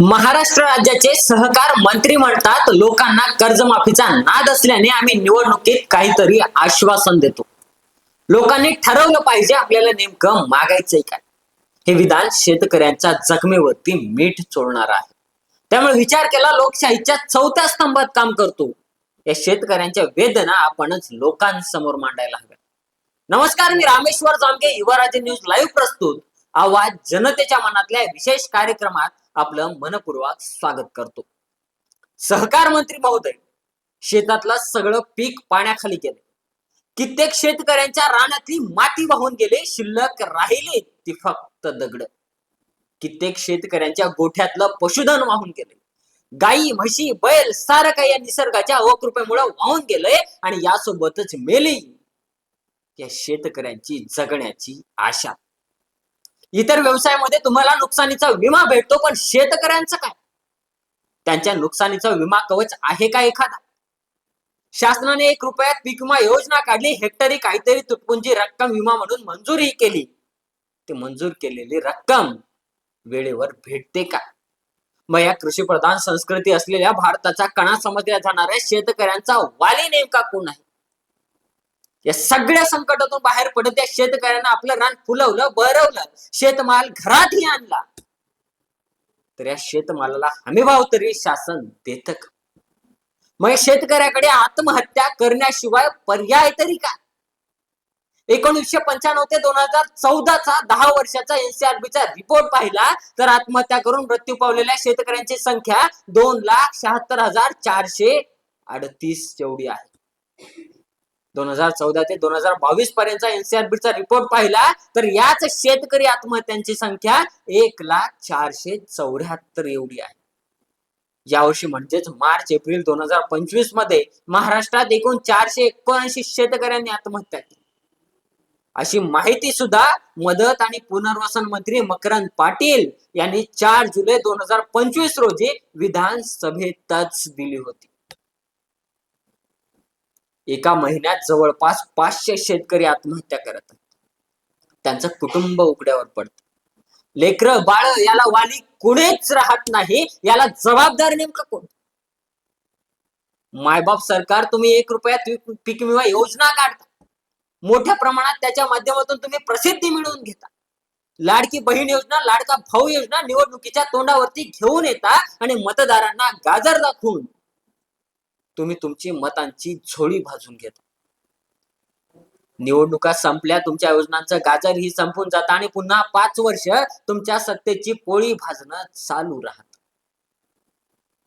महाराष्ट्र राज्याचे सहकार मंत्री म्हणतात लोकांना कर्जमाफीचा नाद असल्याने आम्ही निवडणुकीत काहीतरी आश्वासन देतो. लोकांनी ठरवलं पाहिजे आपल्याला नेमकं मागायचंय काय. हे विधान शेतकऱ्यांच्या जखमेवरती मीठ चोळणार आहे. त्यामुळे विचार केला लोकशाहीच्या चौथ्या स्तंभात काम करतो. या शेतकऱ्यांच्या वेदना आपणच लोकांसमोर मांडायला हव्या नमस्कार मी रामेश्वर जामगे युवराजे न्यूज लाईव्ह प्रस्तुत. आवाज जनतेच्या मनातल्या विशेष कार्यक्रमात आपलं मनपूर्वक स्वागत करतो. सहकार मंत्री महोदय शेतातलं सगळं पीक पाण्याखाली गेले. कित्येक शेतकऱ्यांच्या रानातली माती वाहून गेले शिल्लक राहिले ती फक्त दगड. कित्येक शेतकऱ्यांच्या गोठ्यातलं पशुधन वाहून गेले. गाई म्हशी बैल सारं काही या निसर्गाच्या अवकृपेमुळे वाहून गेलंय आणि यासोबतच मेले. या शेतकऱ्यांची जगण्याची आशा. इतर व्यवसायामध्ये तुम्हाला नुकसानीचा विमा भेटतो पण शेतकऱ्यांचं काय? त्यांच्या नुकसानीचा विमा कवच आहे का एखादा? शासनाने एक रुपयात पीक विमा योजना काढली हेक्टरी काहीतरी तुटपुंजी रक्कम विमा म्हणून मंजूरही केली. ती मंजूर केलेली रक्कम वेळेवर भेटते का? मग या कृषी प्रधान संस्कृती असलेल्या भारताचा कणा समजल्या जाणाऱ्या शेतकऱ्यांचा वाली नेमका कोण आहे? या सगळ्या संकटातून बाहेर पडत त्या शेतकऱ्यांना आपलं रान फुलवलं बहरवलं शेतमाल घरातही आणला. तर या शेतमालाला हमीभाव तरी शासन देत का? मग शेतकऱ्याकडे आत्महत्या करण्याशिवाय पर्याय तरी का एकोणीसशे पंच्याण्णव ते दोन हजार चौदाचा दहा वर्षाचा एनसीआरबीचा रिपोर्ट पाहिला तर आत्महत्या करून मृत्यू पावलेल्या शेतकऱ्यांची संख्या दोन लाख शहात्तर हजार चारशे अडतीस एवढी आहे. दोन हजार चौदा ते दोन हजार बावीस पर्यंतचा एनसीआरबीचा रिपोर्ट पाहिला तर याच शेतकरी आत्महत्यांची संख्या एक लाख चारशे चौऱ्याहत्तर एवढी आहे. यावर्षी म्हणजेच मार्च एप्रिल दोन हजार पंचवीसमध्ये महाराष्ट्रात एकूण चारशे एकोणऐंशी शेतकऱ्यांनी आत्महत्या केली. अशी माहिती सुद्धा मदत आणि पुनर्वसन मंत्री मकरंद पाटील यांनी चार जुलै दोन हजार पंचवीस रोजी विधानसभेतच दिली होती. एका महिन्यात जवळपास पाचशे शेतकरी आत्महत्या करत आहेत. त्यांचं कुटुंब उघड्यावर पडत. लेकर बाळ याला वाली कुणीच राहत नाही. याला जबाबदार नेमकं कोण? मायबाप सरकार तुम्ही एक रुपयात पीक- पीक विमा योजना काढता. मोठ्या प्रमाणात त्याच्या माध्यमातून तुम्ही प्रसिद्धी मिळवून घेता. लाडकी बहीण योजना लाडका भाऊ योजना निवडणुकीच्या तोंडावरती घेऊन येता आणि मतदारांना गाजर दाखवून तुम्ही तुमची मतांची झोळी भाजून घेता. निवडणुका संपल्या तुमच्या योजनांचं गाजर ही संपून जातं आणि पुन्हा पाच वर्ष तुमच्या सत्तेची पोळी भाजणं चालू राहत.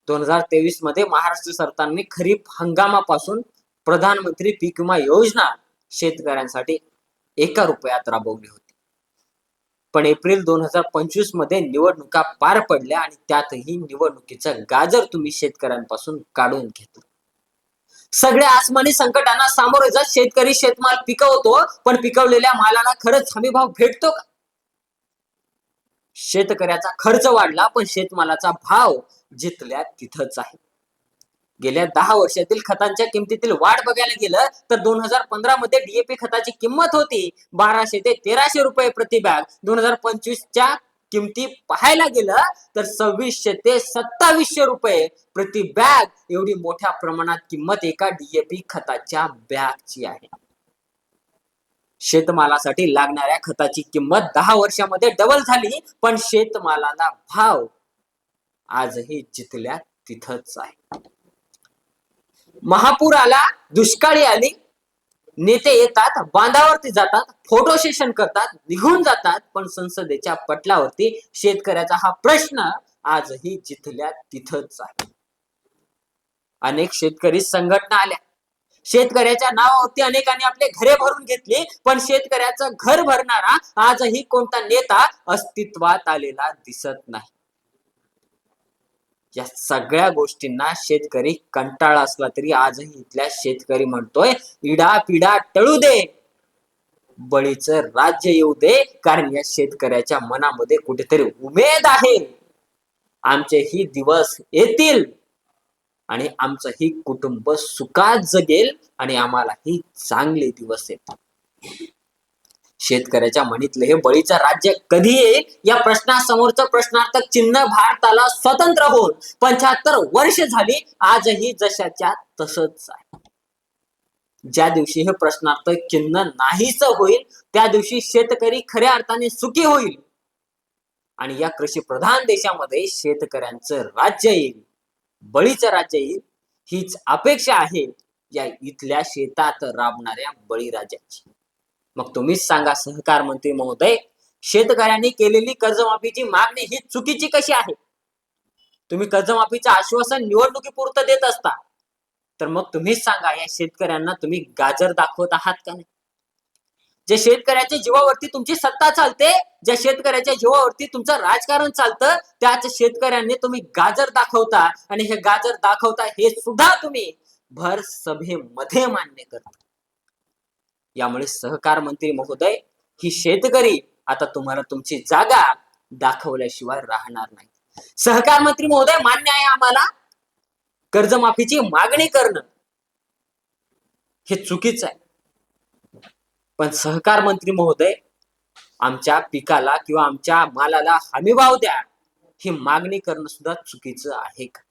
दोन हजार तेवीसमध्ये महाराष्ट्र सरकारने खरीप हंगामापासून प्रधानमंत्री पीक विमा योजना शेतकऱ्यांसाठी एका रुपयात राबवली होती. पण एप्रिल दोन हजार पंचवीसमध्ये निवडणुका पार पडल्या आणि त्यातही निवडणुकीचं गाजर तुम्ही शेतकऱ्यांपासून काढून घेतलं. सगळ्या आसमानी संकटांना सामोरे जात शेतकरी शेतमाल पिकवतो पण पिकवलेल्या मालाला खरंच हमी भाव भेटतो का? शेतकऱ्याचा खर्च वाढला पण शेतमालाचा भाव जिथल्या तिथंच आहे. गेल्या दहा वर्षातील खतांच्या किमतीतील वाढ बघायला गेलं तर दोन हजार पंधरा मध्ये डीएपी खताची किंमत होती बाराशे ते तेराशे रुपये प्रति बॅग. दोन हजार पंचवीसच्या किमती पाहायला गेलं तर सव्वीसशे ते सत्तावीसशे रुपये प्रति बॅग एवढी मोठ्या प्रमाणात किंमत एका डीएपी खताच्या बॅगची आहे. शेतमालासाठी लागणाऱ्या खताची किंमत दहा वर्षामध्ये डबल झाली पण शेतमालाला भाव आजही जिथल्या तिथंच आहे. महापूर आला दुष्काळी आली नेते येतात बांधावरती जातात फोटो सेशन करतात निघून जातात पण संसदेच्या पटलावरती शेतकऱ्याचा हा प्रश्न आजही जिथल्या तिथंच आहे. अनेक शेतकरी संघटना आल्या. शेतकऱ्याच्या नावावरती अनेकांनी आपले घरे भरून घेतली पण शेतकऱ्याचं घर भरणारा आजही कोणता नेता अस्तित्वात आलेला दिसत नाही. या सगळ्या गोष्टींना शेतकरी कंटाळा असला तरी आजही इथल्या शेतकरी म्हणतोय इडा पिडा टळू दे. बळीचं राज्य येऊ दे कारण या शेतकऱ्याच्या मनामध्ये कुठेतरी उमेद आहे. आमचे ही दिवस येतील आणि आमचं ही कुटुंब सुखात जगेल आणि आम्हाला ही चांगले दिवस येतात शेतकऱ्याच्या म्हणीतलं हे बळीचं राज्य कधी येईल या प्रश्नासमोरचं प्रश्नार्थक चिन्ह भारताला स्वतंत्र होऊन पंच्याहत्तर वर्ष झाली आजही जशाच्या तसंच आहे. ज्या दिवशी हे प्रश्नार्थक चिन्ह नाहीच होईल त्या दिवशी शेतकरी खऱ्या अर्थाने सुखी होईल. आणि या कृषी प्रधान देशामध्ये शेतकऱ्यांचं राज्य येईल बळीचं राज्य येईल हीच अपेक्षा आहे या इथल्या शेतात राबणाऱ्या बळीराजाची. मग तुम्हीच सांगा सहकार मंत्री महोदय शेतकऱ्यांनी केलेली कर्जमाफीची मागणी ही चुकीची कशी आहे? तुम्ही कर्जमाफीचं आश्वासन निवडणुकीपुरतं देत असता तर मग तुम्हीच सांगा या शेतकऱ्यांना तुम्ही गाजर दाखवत आहात का नाही? जे शेतकऱ्याच्या जीवावरती तुमची सत्ता चालते ज्या शेतकऱ्याच्या जीवावरती तुमचं राजकारण चालतं त्याच शेतकऱ्यांनी तुम्ही गाजर दाखवता आणि हे गाजर दाखवता हे सुद्धा तुम्ही भर सभेमध्ये मान्य करता. यामुळे सहकार मंत्री महोदय ही शेतकरी आता तुम्हाला तुमची जागा दाखवल्याशिवाय राहणार नाही. सहकार मंत्री महोदय मान्य आहे आम्हाला कर्जमाफीची मागणी करणं हे चुकीचं आहे. पण सहकार मंत्री महोदय आमच्या पिकाला किंवा आमच्या मालाला हमी भाव द्या ही मागणी करणं सुद्धा चुकीचं आहे का?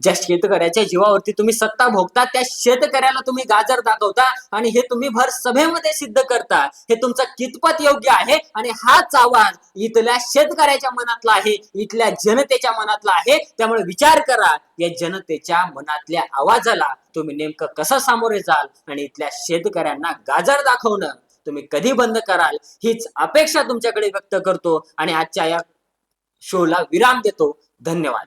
ज्या शेतकऱ्याच्या जीवावरती तुम्ही सत्ता भोगता त्या शेतकऱ्याला तुम्ही गाजर दाखवता आणि हे तुम्ही भर सभेमध्ये सिद्ध करता. हे तुमचं कितपत योग्य आहे आणि हाच आवाज इथल्या शेतकऱ्याच्या मनातला आहे इथल्या जनतेच्या मनातला आहे त्यामुळे विचार करा. या जनतेच्या मनातल्या आवाजाला तुम्ही नेमकं कसं सामोरे जाल आणि इथल्या शेतकऱ्यांना गाजर दाखवणं तुम्ही कधी बंद कराल हीच अपेक्षा तुमच्याकडे व्यक्त करतो आणि आजच्या या शोला विराम देतो. धन्यवाद.